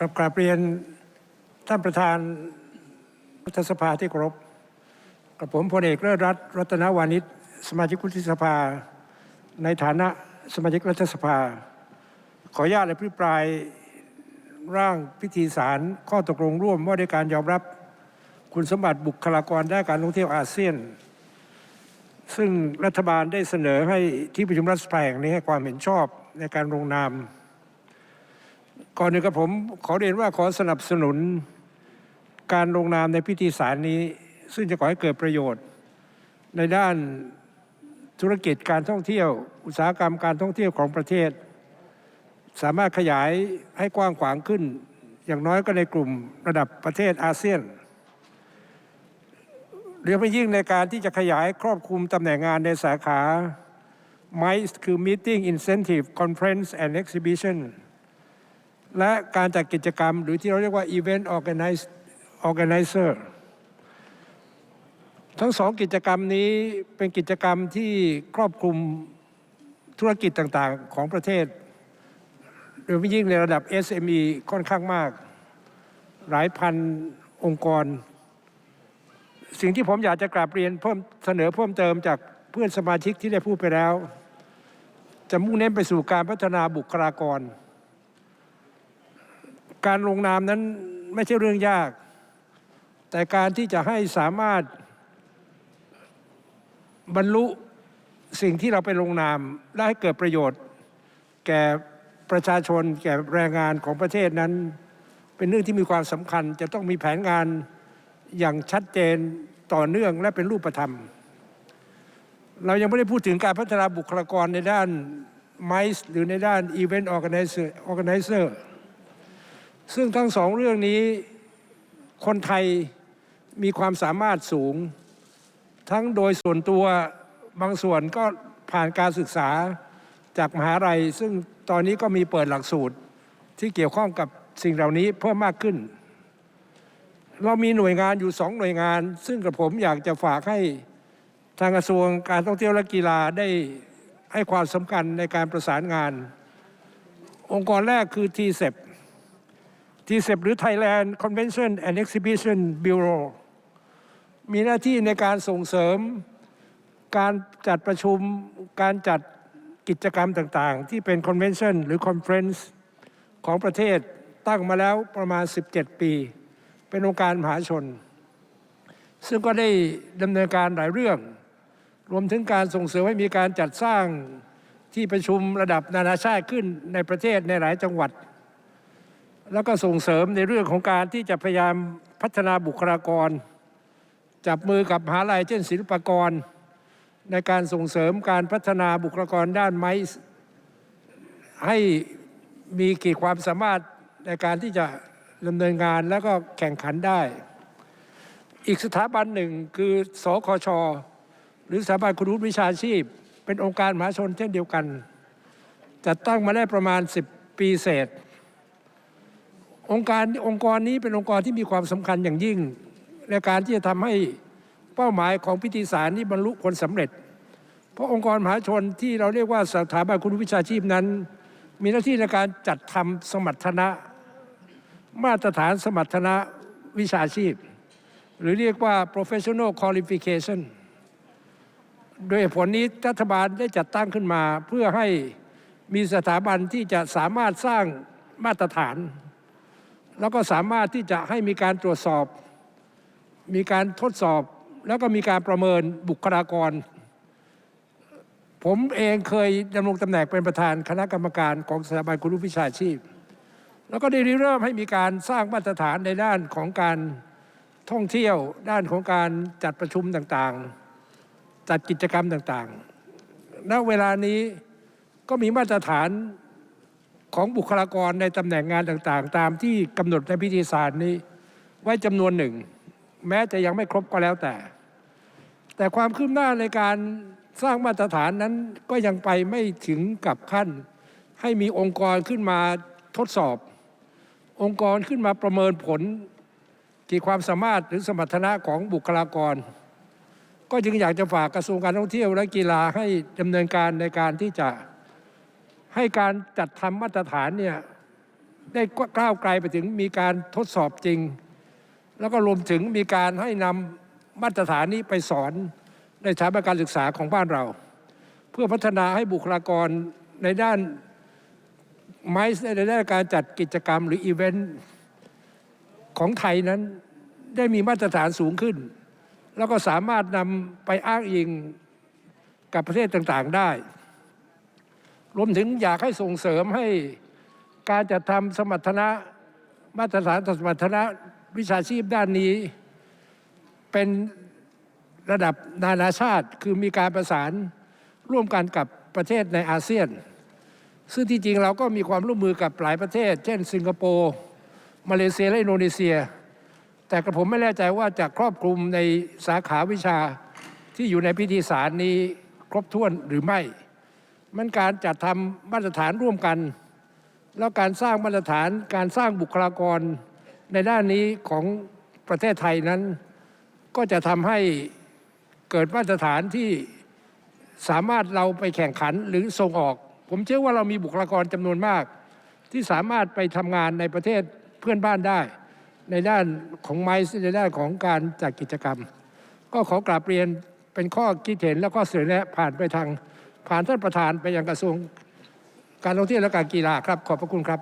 กับกราบเรียนท่านประธานรัฐสภาที่เคารพกับผมพลเอกเลิศรัตน์รัตนวานิชสมาชิกวุฒิสภา ในฐานะสมาชิกรัฐสภา ขออนุญาตอภิปรายร่างพิธีสารข้อตกลงร่วมว่าด้วยการยอมรับคุณสมบัติบุคลากรด้านการท่องเที่ยวอาเซียน ซึ่งรัฐบาลได้เสนอให้ที่ประชุมรัฐสภาแห่งนี้ให้ความเห็นชอบในการลงนาม ก่อนหนึ่งกับผมขอเรียนว่าขอสนับสนุนการลงนามในพิธีสารนี้ ซึ่งจะก่อให้เกิดประโยชน์ ในด้านธุรกิจการท่องเที่ยว อุตสาหกรรมการท่องเที่ยวของประเทศ สามารถขยายให้กว้างขวางขึ้น อย่างน้อยก็ในกลุ่มระดับประเทศอาเซียนหรือไม่ยิ่งในการที่จะขยายครอบคลุมตำแหน่งงานในสาขา MICE คือ Meeting Incentive Conference and Exhibition และการจัดกิจกรรม หรือที่เราเรียกว่า Event Organize- Organizer ทั้งสองกิจกรรมนี้เป็นกิจกรรมที่ครอบคลุมธุรกิจต่างๆของประเทศ โดยเฉพาะยิ่งในระดับ SME ค่อนข้างมาก หลายพันองค์กร สิ่งที่ผมอยากจะกราบเรียนเพิ่มเสนอเพิ่มเติมจากเพื่อนสมาชิกที่ได้พูดไปแล้ว จะมุ่งเน้นไปสู่การพัฒนาบุคลากร การลงนามนั้นไม่ใช่เรื่องยาก แต่การที่จะให้สามารถบรรลุสิ่งที่เราไปลงนาม และให้เกิดประโยชน์ แก่ประชาชน แก่แรงงานของประเทศนั้น เป็นเรื่องที่มีความสำคัญ จะต้องมีแผนงานอย่างชัดเจนต่อเนื่องและเป็นรูปธรรม เรายังไม่ได้พูดถึงการพัฒนาบุคลากรในด้าน MICE หรือในด้าน Event Organizer, Organizer ซึ่งทั้งสองเรื่องนี้คนไทยมีความสามารถสูง ทั้งโดยส่วนตัวบางส่วนก็ผ่านการศึกษาจากมหาลัย ซึ่งตอนนี้ก็มีเปิดหลักสูตรที่เกี่ยวข้องกับสิ่งเหล่านี้เพิ่มมากขึ้น เรามีหน่วยงานอยู่สองหน่วยงาน ซึ่งกับผมอยากจะฝากให้ทางกระทรวงการท่องเที่ยวและกีฬาได้ให้ความสำคัญในการประสานงาน องค์กรแรกคือทีเซ TCEP TCEP หรือ Thailand Convention and Exhibition Bureau มีหน้าที่ในการส่งเสริม การจัดประชุมการจัดกิจกรรมต่างๆ ที่เป็น Convention หรือ Conference ของประเทศตั้งมาแล้วประมาณ 17 ปี เป็นองค์การมหาชน ซึ่งก็ได้ดำเนินการหลายเรื่อง รวมถึงการส่งเสริมให้มีการจัดสร้างที่ประชุมระดับนานาชาติขึ้นในประเทศในหลายจังหวัด แล้วก็ส่งเสริมในเรื่องของการที่จะพยายามพัฒนาบุคลากร จับมือกับมหาลัยเช่นศิลปากร ในการส่งเสริมการพัฒนาบุคลากรด้านไม้ให้มีขีดความสามารถในการที่จะดำเนินงานแล้วก็แข่งขันได้ อีกสถาบันหนึ่งคือสคช หรือสถาบันคุณวุฒิวิชาชีพ เป็นองค์การมหาชนเช่นเดียวกันจัดตั้งมาได้ประมาณ 10 ปีเศษ องค์การองค์กรนี้เป็นองค์กรที่มีความสำคัญอย่างยิ่ง ในการที่จะทำให้เป้าหมายของพิธีสารนี้บรรลุผลสำเร็จ เพราะองค์กรมหาชนที่เราเรียกว่าสถาบันคุณวิชาชีพนั้น มีหน้าที่ในการจัดทำสมรรถนะ มาตรฐานสมรรถนะวิชาชีพ หรือเรียกว่า professional qualification โดยผลนี้รัฐบาลได้จัดตั้งขึ้นมา เพื่อให้มีสถาบันที่จะสามารถสร้างมาตรฐาน แล้วก็สามารถที่จะให้มีการตรวจสอบ มีการทดสอบ แล้วก็มีการประเมินบุคลากร ผมเองเคยดำรงตำแหน่งเป็นประธานคณะกรรมการของสถาบันคุณวุฒิวิชาชีพ แล้วก็ได้ริเริ่มให้มีการสร้างมาตรฐานในด้านของการท่องเที่ยว ด้านของการจัดประชุมต่างๆ จัดกิจกรรมต่างๆ ณ เวลานี้ก็มีมาตรฐาน ของบุคลากรในตำแหน่งงานต่างๆ ตามที่กำหนดในพิธีศาสตร์นี้ ไว้จำนวนหนึ่ง แม้จะยังไม่ครบก็แล้วแต่ แต่ความคืบหน้าในการสร้างมาตรฐานนั้นก็ยังไปไม่ถึงกับขั้น ให้มีองค์กรขึ้นมาทดสอบ องค์กรขึ้นมาประเมินผลที่ความสามารถหรือสมรรถนะของบุคลากร ก็จึงอยากจะฝากกระทรวงการท่องเที่ยวและกีฬาให้ดำเนินการในการที่จะ ให้การจัดทำมาตรฐานเนี่ยได้ก้าวไกลไปถึงมีการทดสอบจริง แล้วก็รวมถึงมีการให้นำมาตรฐานนี้ไปสอนในสถาบันการศึกษาของบ้านเรา เพื่อพัฒนาให้บุคลากรในด้านไม้ในด้านการจัดกิจกรรมหรืออีเวนต์ของไทยนั้นได้มีมาตรฐานสูงขึ้น แล้วก็สามารถนำไปอ้างอิงกับประเทศต่างๆได้ รวมถึงอยากให้ส่งเสริมให้การจัดทำสมรรถนะมาตรฐานสมรรถนะวิชาชีพด้านนี้ เป็นระดับนานาชาติคือมีการประสานร่วมกันกับประเทศในอาเซียน ซึ่งที่จริงเราก็มีความร่วมมือกับหลายประเทศ เช่น สิงคโปร์มาเลเซียและอินโดนีเซีย แต่กระผมไม่แน่ใจว่าจะครอบคลุมในสาขาวิชาที่อยู่ในพิธีสารนี้ครบถ้วนหรือไม่ มันการจัดทำมาตรฐานร่วมกัน แล้วการสร้างมาตรฐานการสร้างบุคลากรในด้านนี้ของประเทศไทยนั้น ก็จะทำให้เกิดมาตรฐานที่สามารถเราไปแข่งขันหรือส่งออก ผมเชื่อว่าเรามีบุคลากรจำนวนมาก ที่สามารถไปทำงานในประเทศเพื่อนบ้านได้ ในด้านของไม้ในด้านของการจัดกิจกรรม ก็ขอกราบเรียนเป็นข้อคิดเห็นแล้วก็เสนอแนะผ่านไปทาง ผ่านท่านประธานไปยังกระทรวงการท่องเที่ยวและการกีฬาครับ ขอบพระคุณครับ